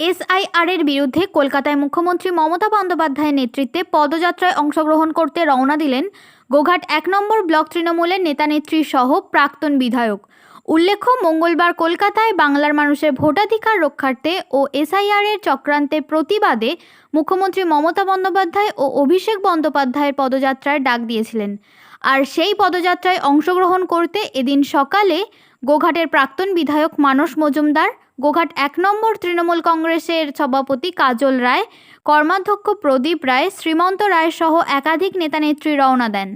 SIR এর বিরুদ্ধে কলকাতায় মুখ্যমন্ত্রী মমতা বন্দ্যোপাধ্যায়ের নেতৃত্বে পদযাত্রায় অংশগ্রহণ করতে রওনা দিলেন গোঘাট এক নম্বর ব্লক তৃণমূলের নেতানেত্রী সহ প্রাক্তন বিধায়ক। উল্লেখ্য, মঙ্গলবার কলকাতায় বাংলার মানুষের ভোটাধিকার রক্ষার্থে ও এসআইআর এর চক্রান্তের প্রতিবাদে মুখ্যমন্ত্রী মমতা বন্দ্যোপাধ্যায় ও অভিষেক বন্দ্যোপাধ্যায়ের পদযাত্রার ডাক দিয়েছিলেন। আর সেই পদযাত্রায় অংশগ্রহণ করতে এদিন সকালে গোঘাটের প্রাক্তন বিধায়ক মানস মজুমদার গোঘাট এক নম্বর তৃণমূল কংগ্রেসের সভাপতি কাজল রায়, কর্মাধ্যক্ষ প্রদীপ রায়, শ্রীমন্ত রায় সহ একাধিক নেতা নেত্রী রওনা দেন।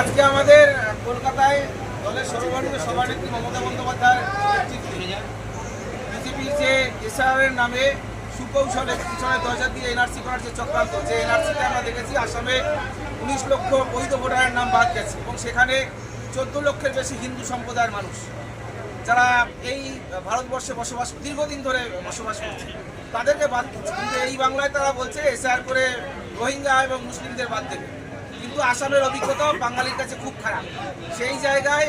আজকে আমাদের কলকাতায় দলের সর্বভারতীয় সভানেত্রী মমতা বন্দ্যোপাধ্যায়ের নেতৃত্বে বিজেপির যে এসআরের নামে সুকৌশলে পিছনে দরজা দিয়ে এনআরসি করার যে চক্রান্ত, যে এনআরসিতে আমরা দেখেছি আসামে উনিশ লক্ষ বৈধ ভোটারের নাম বাদ গেছে এবং সেখানে চোদ্দ লক্ষের বেশি হিন্দু সম্প্রদায়ের মানুষ। যারা এই ভারতবর্ষে বসবাস দীর্ঘদিন ধরে বসবাস করছে তাদেরকে বাদ দিচ্ছে। কিন্তু এই বাংলায় তারা বলছে এসআর করে রোহিঙ্গা এবং মুসলিমদের বাদ দেবে। কিন্তু আসামের অভিজ্ঞতা বাঙালির কাছে খুব খারাপ। সেই জায়গায়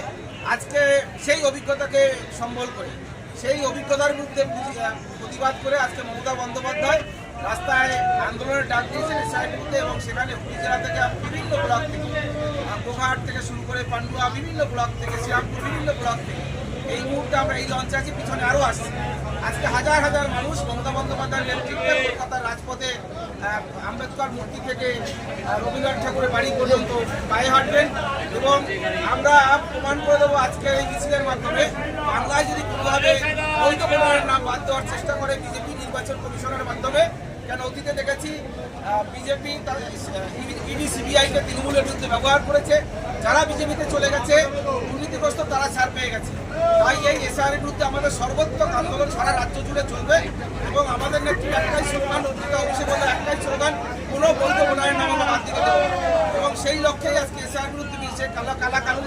আজকে সেই অভিজ্ঞতাকে সম্বল করে সেই অভিজ্ঞতার আহ, প্রতিবাদ করে আজকে মমতা বন্দ্যোপাধ্যায় রাস্তায় আন্দোলনের ডাক দিয়েছেন এসআইয়ের বিরুদ্ধে এবং সেখানে হুগলি জেলা থেকে বিভিন্ন ব্লক থেকে গোঘাট থেকে শুরু করে পান্ডুয়া বিভিন্ন ব্লক থেকে শ্রীরামপুর বিভিন্ন ব্লক থেকে। এই মুহূর্তে আমরা এই লঞ্চে আছি, পিছনে আরও আসছি। আজকে হাজার হাজার মানুষ মমতা বন্দ্যোপাধ্যায়ের নেতৃত্বে কলকাতার রাজপথে আম্বেদকর মূর্তি থেকে রবীন্দ্রনাথ ঠাকুরের বাড়ি পর্যন্ত পায়ে হাঁটবেন এবং আমরা প্রমাণ করে দেবো আজকে এই মিছিলের মাধ্যমে। বাংলায় যদি কোনোভাবে বৈধ ভোটারের নাম বাদ দেওয়ার চেষ্টা করে বিজেপি নির্বাচন কমিশনের মাধ্যমে, কেন অতীতে দেখেছি বিজেপি ইডি, সিবিআইকে তৃণমূলের বিরুদ্ধে ব্যবহার করেছে। যারা বিজেপিতে চলে গেছে দুর্নীতিগ্রস্ত তারা ছাড় পেয়ে গেছে। তাই এই এসআরের বিরুদ্ধে আমাদের সর্বোচ্চ আন্দোলন সারা রাজ্য জুড়ে চলবে এবং আমাদের নেত্রীর একটাই স্লোগান অর্পিতা অভিষেক বলে একটাই স্লোগান, কোনো বৈধ ভোটারের আমাদের বাদ দিতে এবং সেই লক্ষ্যেই আজকে এসআর বিরুদ্ধে কালা কালা কানুন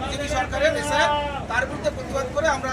বিজেপি সরকারের এসআর তার বিরুদ্ধে প্রতিবাদ করে আমরা